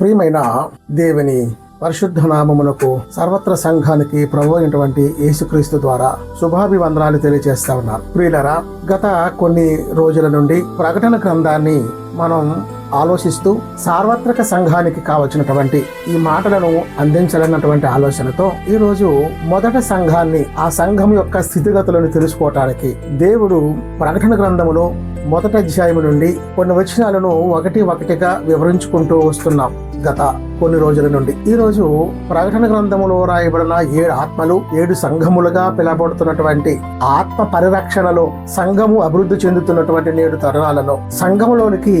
ప్రియమైన దేవుని పరిశుద్ధ నామమునకు సర్వత్ర సంఘానికి ప్రభు అయినటువంటి యేసుక్రీస్తు ద్వారా శుభాభివందనాలు తెలియజేస్తా ఉన్నారు ప్రియులరా గత కొన్ని రోజుల నుండి ప్రకటన గ్రంథాన్ని మనం ఆలోచిస్తూ సార్వత్రిక సంఘానికి కావలసినటువంటి ఈ మాటలను అందించాలన్నటువంటి ఆలోచనతో ఈ రోజు మొదట సంఘాన్ని ఆ సంఘం యొక్క స్థితిగతులను తెలుసుకోవటానికి దేవుడు ప్రకటన గ్రంథములో మొదటి అధ్యాయం నుండి కొన్ని వచనాలను ఒకటి ఒకటిగా వివరించుకుంటూ వస్తున్నాం. గత కొన్ని రోజుల నుండి. ఈ రోజు ప్రకటన గ్రంథములో రాయబడిన ఏడు ఆత్మలు ఏడు సంఘములుగా పిలబడుతున్నటువంటి ఆత్మ పరిరక్షణలో సంఘము అభివృద్ధి చెందుతున్నటువంటి నేడు తరుణాలలో సంఘములోనికి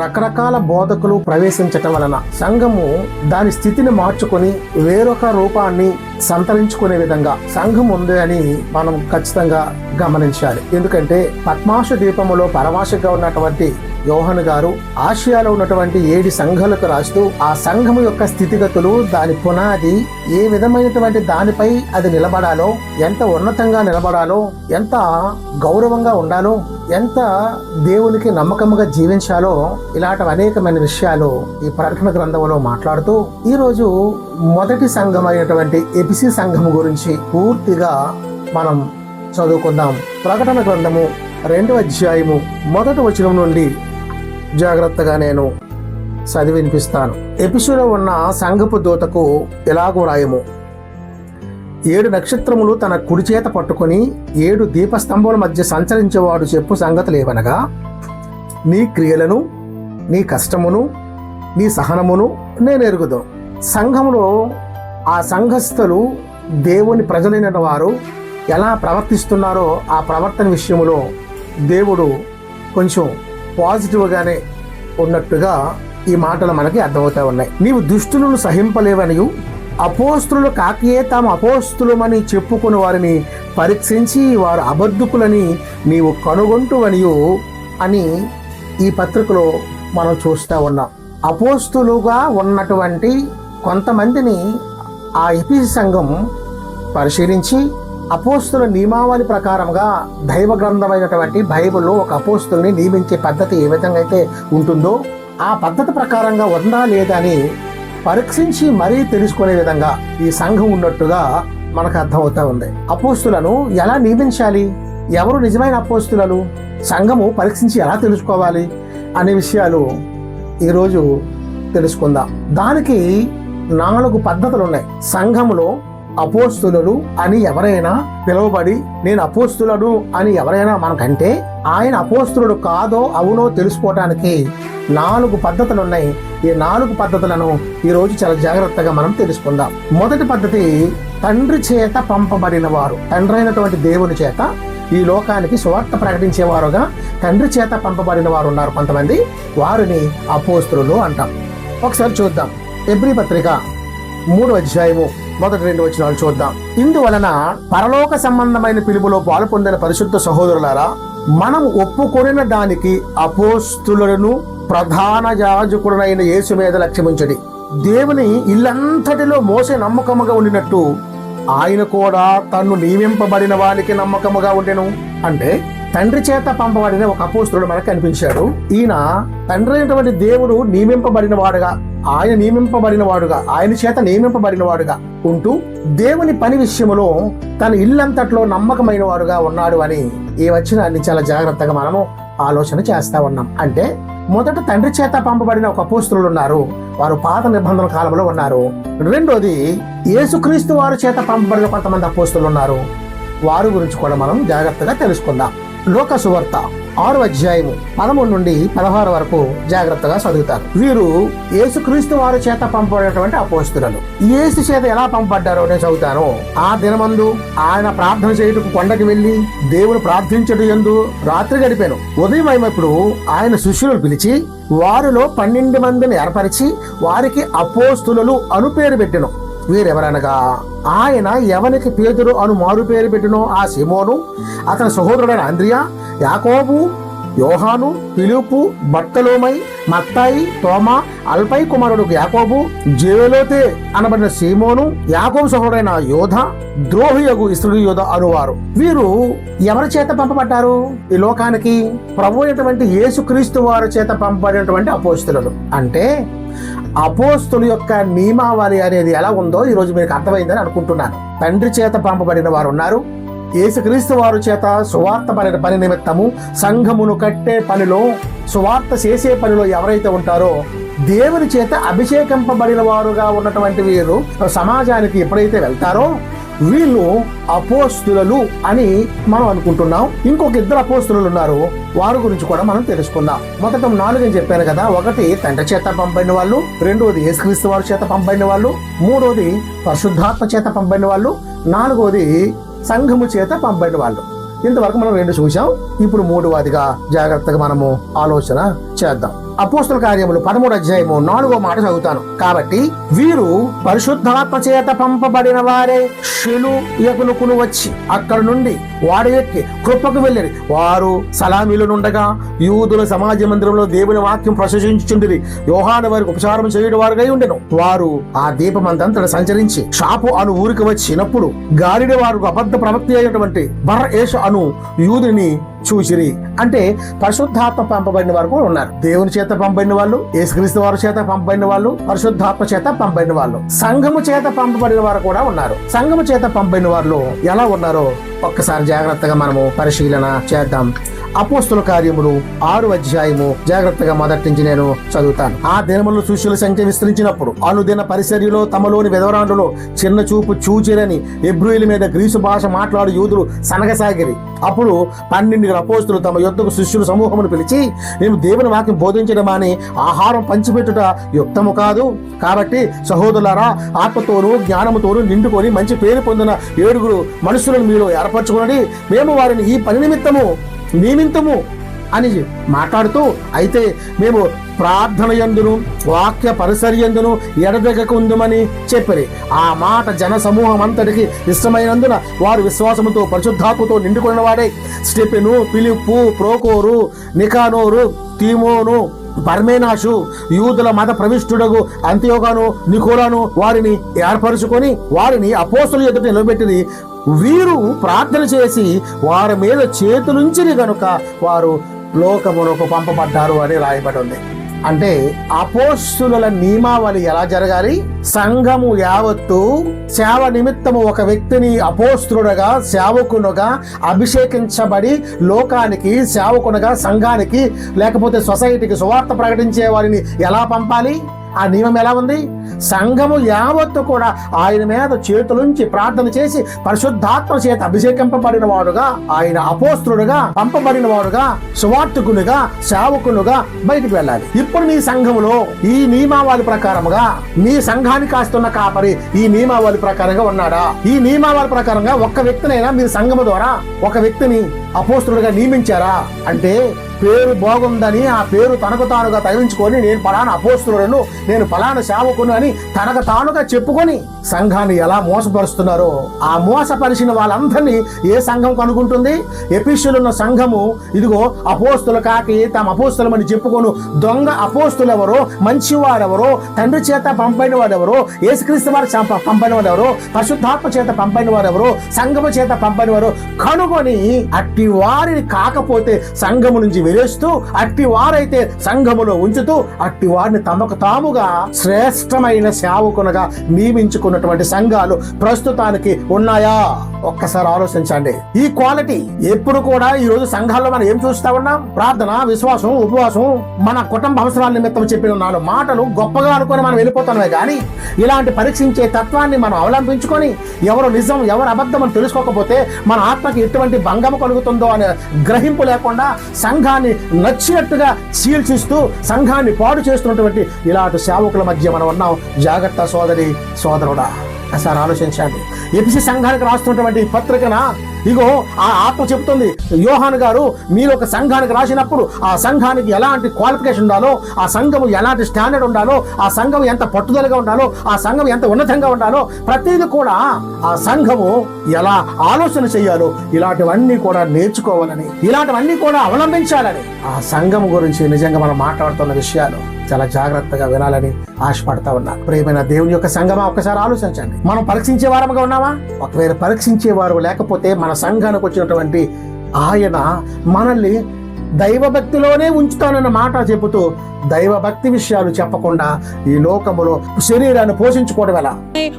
రకరకాల బోధకులు ప్రవేశించటం వలన సంఘము దాని స్థితిని మార్చుకొని వేరొక రూపాన్ని సంతరించుకునే విధంగా సంఘం ఉంది అని మనం ఖచ్చితంగా గమనించాలి. ఎందుకంటే పద్మాష దీపములో పరమాశగా ఉన్నటువంటి యోహన్ గారు ఆసియాలో ఉన్నటువంటి ఏడు సంఘాలకు రాస్తూ ఆ సంఘము యొక్క స్థితిగతులు దాని పునాది ఏ విధమైనటువంటి దానిపై అది నిలబడాలో ఎంత ఉన్నతంగా నిలబడాలో ఎంత గౌరవంగా ఉండాలో ఎంత దేవునికి నమ్మకముగా జీవించాలో ఇలాంటి అనేకమైన విషయాలు ఈ ప్రకటన గ్రంథంలో మాట్లాడుతూ ఈరోజు మొదటి సంఘం అయినటువంటి ఎపిసి సంఘం గురించి పూర్తిగా మనం చదువుకుందాం. ప్రకటన గ్రంథము రెండవ అధ్యాయము మొదటి వచనం నుండి జాగ్రత్తగా నేను చదివి వినిపిస్తాను. ఉన్న సంఘపు దూతకు ఎలాగో రాయము. ఏడు నక్షత్రములు తన కుడి చేత పట్టుకొని ఏడు దీపస్తంభముల మధ్య సంచరించేవాడు చెప్పు సంగతులు ఏమనగా నీ క్రియలను నీ కష్టమును నీ సహనమును నేను ఎరుగుదు. సంఘములో ఆ సంఘస్థులు దేవుని ప్రజలైన వారు ఎలా ప్రవర్తిస్తున్నారో ఆ ప్రవర్తన విషయంలో దేవుడు కొంచెం పాజిటివ్గానే ఉన్నట్టుగా ఈ మాటలు మనకి అర్థమవుతా ఉన్నాయి. నీవు దుష్టులను సహింపలేవనియు అపోస్తులు కాకయే తాము అపోస్తులమని చెప్పుకుని వారిని పరీక్షించి వారు అబద్ధకులని నీవు కనుగొంటువనియు అని ఈ పత్రికలో మనం చూస్తూ ఉన్నాం. అపోస్తులుగా ఉన్నటువంటి కొంతమందిని ఆ ఎపి సంఘం పరిశీలించి అపోస్తుల నియమావళి ప్రకారంగా దైవ గ్రంథమైనటువంటి బైబిల్లో ఒక అపోస్తుల్ని నియమించే పద్ధతి ఏ విధంగా అయితే ఉంటుందో ఆ పద్ధతి ప్రకారంగా ఉందా లేదా అని పరీక్షించి మరీ తెలుసుకునే విధంగా ఈ సంఘం ఉన్నట్టుగా మనకు అర్థమవుతా ఉంది. అపోస్తులను ఎలా నియమించాలి? ఎవరు నిజమైన అపోస్తులను? సంఘము పరీక్షించి ఎలా తెలుసుకోవాలి? అనే విషయాలు ఈరోజు తెలుసుకుందాం. దానికి నాలుగు పద్ధతులు ఉన్నాయి సంఘములో అపోస్తులు అని ఎవరైనా పిలువబడి నేను అపోస్తులను అని ఎవరైనా మనకంటే ఆయన అపోస్తులుడు కాదో అవునో తెలుసుకోవటానికి నాలుగు పద్ధతులు ఉన్నాయి ఈ నాలుగు పద్ధతులను ఈ రోజు చాలా జాగ్రత్తగా మనం తెలుసుకుందాం. మొదటి పద్ధతి తండ్రి చేత పంపబడిన వారు. తండ్రి అయినటువంటి దేవుని చేత ఈ లోకానికి సువార్త ప్రకటించేవారుగా తండ్రి చేత పంపబడిన వారు ఉన్నారు కొంతమంది. వారిని అపోస్తులు అంటాం. ఒకసారి చూద్దాం. ఎబ్రి పత్రిక మూడు అధ్యాయము మొదటి రెండు వచనాలు చూద్దాం. ఇందువలన పరలోక సంబంధమైన పిలుపులో పాలు పొందిన పరిశుద్ధ సహోదరులారా మనం ఒప్పుకొనిన దానికి అపోస్తులను ప్రధాన యాజకుడునైన యేసు మీద లక్ష్యముంచడి దేవుని ఇల్లంతటిలో మోసే నమ్మకముగా ఉండినట్టు ఆయన కూడా తన్ను నియమింపబడిన వానికి నమ్మకముగా ఉండెను. అంటే తండ్రి చేత పంపబడిన ఒక అపోస్తుడు మనకు కనిపించాడు. ఈయన తండ్రి అయినటువంటి దేవుడు నియమింపబడిన వాడుగా ఆయన నియమింపబడిన వాడుగా ఆయన చేత నియమింపబడిన వాడుగా ఉంటూ దేవుని పని విషయంలో తన ఇల్లంతట్లో నమ్మకమైన వాడుగా ఉన్నాడు అని ఈ వచ్చినాన్ని చాలా జాగ్రత్తగా మనము ఆలోచన చేస్తా ఉన్నాం. అంటే మొదట తండ్రి చేత పంపబడిన ఒక అపోస్తులు ఉన్నారు. వారు పాత నిబంధన కాలంలో ఉన్నారు. రెండోది యేసుక్రీస్తు వారి చేత పంపబడిన కొంతమంది అపోస్తులు ఉన్నారు. వారి గురించి కూడా మనం జాగ్రత్తగా తెలుసుకుందాం. లోక సువార్త ఆరు అధ్యాయము పదమూడు నుండి పదహారు వరకు జాగ్రత్తగా చదువుతారు. వీరు యేసుక్రీస్తు వారి చేత పంపబడినటువంటి అపోస్తులను. యేసు చేత ఎలా పంపబడ్డారో నేను చదువుతాను. ఆ దినమందు ఆయన ప్రార్థన చేయుటకు కొండకి వెళ్ళి దేవుడు ప్రార్థించడు ఎందు రాత్రి గడిపాను. ఉదయం అయినప్పుడు ఆయన శిష్యులను పిలిచి వారిలో పన్నెండు మందిని ఏర్పరిచి వారికి అపోస్తులు అను పేరు పెట్టెను. వీరెవరనగా? ఆయన ఎవనికి పేదరు అను మారు పేరు పెట్టినో ఆ సిమోను అతని సహోదరుడైన అంద్రియా యాకోబు యోహాను పిలుపు బట్టలోమై మత్తాయి తోమా అల్పై కుమారుడు యాకోబు జేలోతే అనబడిన సీమోను యాకోబు సహోదరైన యోధ ద్రోహియగు ఇస్రుడు యోధ అనువారు. వీరు ఎవరి చేత పంపబడ్డారు? ఈ లోకానికి ప్రభు అయినటువంటి యేసుక్రీస్తు వారి చేత పంపబడినటువంటి అపోస్తులు అంటే అపోస్తుల యొక్క నియమావళి అనేది ఎలా ఉందో ఈ రోజు మీకు అర్థమైందని అనుకుంటున్నాను. తండ్రి చేత పంపబడిన వారు ఉన్నారు. యేసుక్రీస్తు వారు చేత సువార్త పని పని నిమిత్తము సంఘమును కట్టే పనిలో సువార్త చేసే పనిలో ఎవరైతే ఉంటారో దేవుని చేత అభిషేకింపబడిన వారుగా ఉన్నటువంటి వీరు సమాజానికి ఎప్పుడైతే వెళ్తారో వీళ్ళు అపోస్తులు అని మనం అనుకుంటున్నాం. ఇంకొక ఇద్దరు అపోస్తులు ఉన్నారు. వారి గురించి కూడా మనం తెలుసుకుందాం. మొదట నాలుగని చెప్పాను కదా ఒకటి తండ్రి చేత పంపైన వాళ్ళు రెండోది యేసుక్రీస్తు వారి చేత పంపైన వాళ్ళు మూడోది పరిశుద్ధాత్మ చేత పంపైన వాళ్ళు నాలుగోది సంఘము చేత పంపైన వాళ్ళు. ఇంతవరకు మనం రెండు చూసాం ఇప్పుడు మూడవదిగా జాగ్రత్తగా మనము ఆలోచన చేద్దాం. అపోస్తుల కార్యములు పదమూడు అధ్యాయము నాలుగో మాట చదువుతాను. కాబట్టి వీరు పరిశుద్ధాత్మ చేత పంపబడిన వారే శిలు ఎగులుకును వచ్చి అక్కడ నుండి వాడు ఎక్కి కృపకు వెళ్ళిరి. వారు సలామీలునుండగా యూదుల సమాజ మందిరంలో దేవుని వాక్యం ప్రశంసించుచుండిరి యోహాన వారికి ఉపచారం చేయడం వారుగా ఉండెను. వారు ఆ దీపమంతంతట సంచరించి షాపు అను ఊరికి వచ్చినప్పుడు గాలిడి వారు అబద్ధ ప్రవక్తి అయినటువంటి బర్ ఏషు అను యూదుని చూసిరి అంటే పరిశుద్ధాత్మ పంపబడిన వారు కూడా ఉన్నారు. దేవుని చేత పంపబడిన వాళ్ళు యేసుక్రీస్తు వారి చేత పంపబడిన వాళ్ళు పరిశుద్ధాత్మ చేత పంపబడిన వాళ్ళు సంఘము చేత పంపబడిన వారు కూడా ఉన్నారు. సంఘము చేత పంపబడిన వాళ్ళు ఎలా ఉన్నారో ఒక్కసారి జాగ్రత్తగా మనము పరిశీలన చేద్దాం. అపోస్తుల కార్యములు ఆరు అధ్యాయము జాగ్రత్తగా మొదటి నుంచి నేను చదువుతాను. ఆ దినములు శిష్యుల సంఖ్య విస్తరించినప్పుడు అనుదిన పరిసర్యలో తమలోని విధవరాండ్రులో చిన్న చూపు చూచిరని ఎబ్రూయిల మీద గ్రీసు భాష మాట్లాడు యూదులు సనగసాగిరి. అప్పుడు పన్నెండు అపోస్తులు తమ యొద్దకు శిష్యుల సమూహమును పిలిచి మేము దేవుని వాక్యం బోధించడం అని ఆహారం పంచిపెట్టుట యుక్తము కాదు. కాబట్టి సహోదరులారా ఆత్మతోనూ జ్ఞానముతోనూ నిండుకొని మంచి పేరు పొందిన ఏడుగురు మనుషులను మీరు ఏర్పరచుకున్నది మేము వారిని ఈ పని నిమిత్తము నియమింతము అని మాట్లాడుతూ అయితే మేము ప్రార్థన ఎందును వాక్య పరిసర్యందును ఎడదగక చెప్పిరి. ఆ మాట జన సమూహం అంతటికి ఇష్టమైనందున వారు విశ్వాసముతో పరిశుద్ధాత్మతో నిండుకున్న వాడే. స్టెపెను పిలుపు ప్రోకోరు నికానోరు తీమోను పర్మేనాషు యూదుల మత ప్రవిష్టుడగు అంత్యోగాను నికోలాను వారిని ఏర్పరచుకొని వారిని అపోసులు ఎదుట నిలబెట్టింది వీరు ప్రార్థన చేసి వారి మీద చేతులుంచిరి గనుక వారు లోకమునకు పంపబడ్డారు అని రాయబడి ఉంది అంటే అపోస్తుల నియమావళి ఎలా జరగాలి? సంఘము యావత్తు సేవ నిమిత్తము ఒక వ్యక్తిని అపోస్తుడుగా సేవకునుగా అభిషేకించబడి లోకానికి సేవకునుగా సంఘానికి లేకపోతే సొసైటీకి సువార్త ప్రకటించే వారిని ఎలా పంపాలి? ఆ నియమం ఎలా ఉంది? సంఘము యావత్తు కూడా ఆయన మీద చేతులుంచి ప్రార్థన చేసి పరిశుద్ధాత్మ చేత అభిషేకింపబడిన వాడుగా ఆయన అపోస్తుడుగా పంపబడిన వాడుగా సువార్తకునిగా సేవకునుగా బయటికి వెళ్ళాలి. ఇప్పుడు మీ సంఘములో ఈ నియమావళి ప్రకారముగా మీ సంఘానికి కాస్తున్న కాపరి ఈ నియమావళి ప్రకారంగా ఉన్నాడా? ఈ నియమావళి ప్రకారంగా ఒక్క వ్యక్తినైనా మీరు సంఘము ద్వారా ఒక వ్యక్తిని అపోస్తుడుగా నియమించారా? అంటే పేరు బాగుందని ఆ పేరు తనకు తానుగా తగిలించుకొని నేను పలానా అపోస్తులను నేను పలానా సేవకును అని తనకు తానుగా చెప్పుకొని సంఘాన్ని ఎలా మోసపరుస్తున్నారో ఆ మోసపరిచిన వాళ్ళందరినీ ఏ సంఘం కనుకుంటుంది ఎపిషులున్న సంఘము ఇదిగో అపోస్తులు కాకి తమ అపోస్తులమని చెప్పుకోను దొంగ అపోస్తులు ఎవరో మంచివారెవరో తండ్రి చేత పంపైన వారెవరో ఏసుక్రీస్తు వారు పంపైన వారెవరో పశుద్ధాత్మ చేత పంపైన వారెవరో సంఘము చేత పంపైన వారు కనుగొని అట్టి వారిని కాకపోతే సంఘము నుంచి వెలేస్తూ అట్టి వారైతే సంఘములో ఉంచుతూ అట్టి వారిని తమకు తాముగా శ్రేష్టమైన సేవకునగా ఉన్నటువంటి సంఘాలు ప్రస్తుతానికి ఉన్నాయా? ఒక్కసారి ఆలోచించండి. ఈ క్వాలిటీ ఎప్పుడు కూడా ఈ రోజు సంఘాల్లో మనం ఏం చూస్తా ఉన్నాం? ప్రార్థన విశ్వాసం ఉపవాసం మన కుటుంబ అవసరాల నిమిత్తం చెప్పిన నాలుగు మాటలు గొప్పగా అనుకొని మనం వెళ్ళిపోతున్నామే కానీ ఇలాంటి పరీక్షించే తత్వాన్ని మనం అవలంబించుకొని ఎవరు నిజం ఎవరు అబద్ధం అని తెలుసుకోకపోతే మన ఆత్మకి ఎటువంటి భంగం కలుగుతుందో అనే గ్రహింపు లేకుండా సంఘాన్ని నచ్చినట్టుగా చీల్చిస్తూ సంఘాన్ని పాడు చేస్తున్నటువంటి ఇలాంటి సేవకుల మధ్య మనం ఉన్నాం. జాగ్రత్త సోదరి సోదరుడా ఒకసారి ఆలోచించండి. ఎపిసి సంఘానికి రాస్తున్నటువంటి పత్రికన ఇగో ఆ ఆత్మ చెప్తుంది యోహాన్ గారు మీరు ఒక సంఘానికి రాసినప్పుడు ఆ సంఘానికి ఎలాంటి క్వాలిఫికేషన్ ఉండాలో ఆ సంఘము ఎలాంటి స్టాండర్డ్ ఉండాలో ఆ సంఘం ఎంత పట్టుదలగా ఉండాలో ఆ సంఘం ఎంత ఉన్నతంగా ఉండాలో ప్రతిదీ కూడా ఆ సంఘము ఎలా ఆలోచన చేయాలో ఇలాంటివన్నీ కూడా నేర్చుకోవాలని ఇలాంటివన్నీ కూడా అవలంబించాలని. ఆ సంఘం గురించి నిజంగా మనం మాట్లాడుతున్న విషయాలు చాలా జాగ్రత్తగా వినాలని ఆశపడతా ఉన్నా. ప్రేమైన దేవుని యొక్క సంఘమా? ఒకసారి ఆలోచించండి. మనం పరీక్షించే వారముగా ఉన్నామా? ఒకవేళ పరీక్షించేవారు లేకపోతే మన సంఘానికి వచ్చినటువంటి ఆయన మనల్ని దైవభక్తిలోనే ఉంచుతానన్న మాట చెబుతూ దైవభక్తి విషయాలు చెప్పకుండా ఈ లోకములో శరీరాన్ని పోషించుకోవడం ఎలా?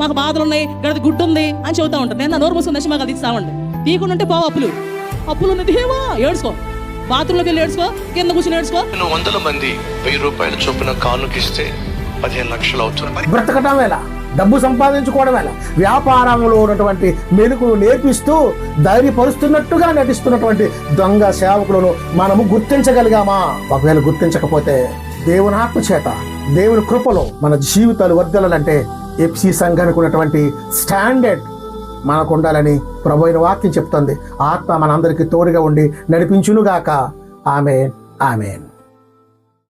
మాకు బాధలు ఉన్నాయి గడది గుడ్డు ఉంది అని చెబుతా ఉంటారు. నేను నోరు మూసుకుని దశ మాకు అది ఇస్తామండి తీయకుండా ఉంటే పోవు అప్పులు. అప్పులు ఉన్నది ఏమో ఏడ్చుకో బాత్రూంలోకి వెళ్ళి ఏడ్చుకో కింద కూర్చొని ఏడ్చుకో వందల మంది వెయ్యి రూపాయల చొప్పున కానుకిస్తే పదిహేను లక్షలు అవుతుంది. బ్రతకటం ఎలా? డబ్బు సంపాదించుకోవడం ఎలా వ్యాపారంలో ఉన్నటువంటి మెలుకులు నేర్పిస్తూ ధైర్యపరుస్తున్నట్టుగా నటిస్తున్నటువంటి దొంగ సేవకులను మనము గుర్తించగలిగామా? ఒకవేళ గుర్తించకపోతే దేవుని ఆత్మ చేత దేవుని కృపలో మన జీవితాలు వర్ధలంటే ఎఫ్సి సంఘానికి ఉన్నటువంటి స్టాండర్డ్ మనకు ఉండాలని ప్రభు అయిన వాక్యం చెప్తుంది. ఆత్మ మనందరికీ తోడుగా ఉండి నడిపించునుగాక. ఆమె ఆమెన్.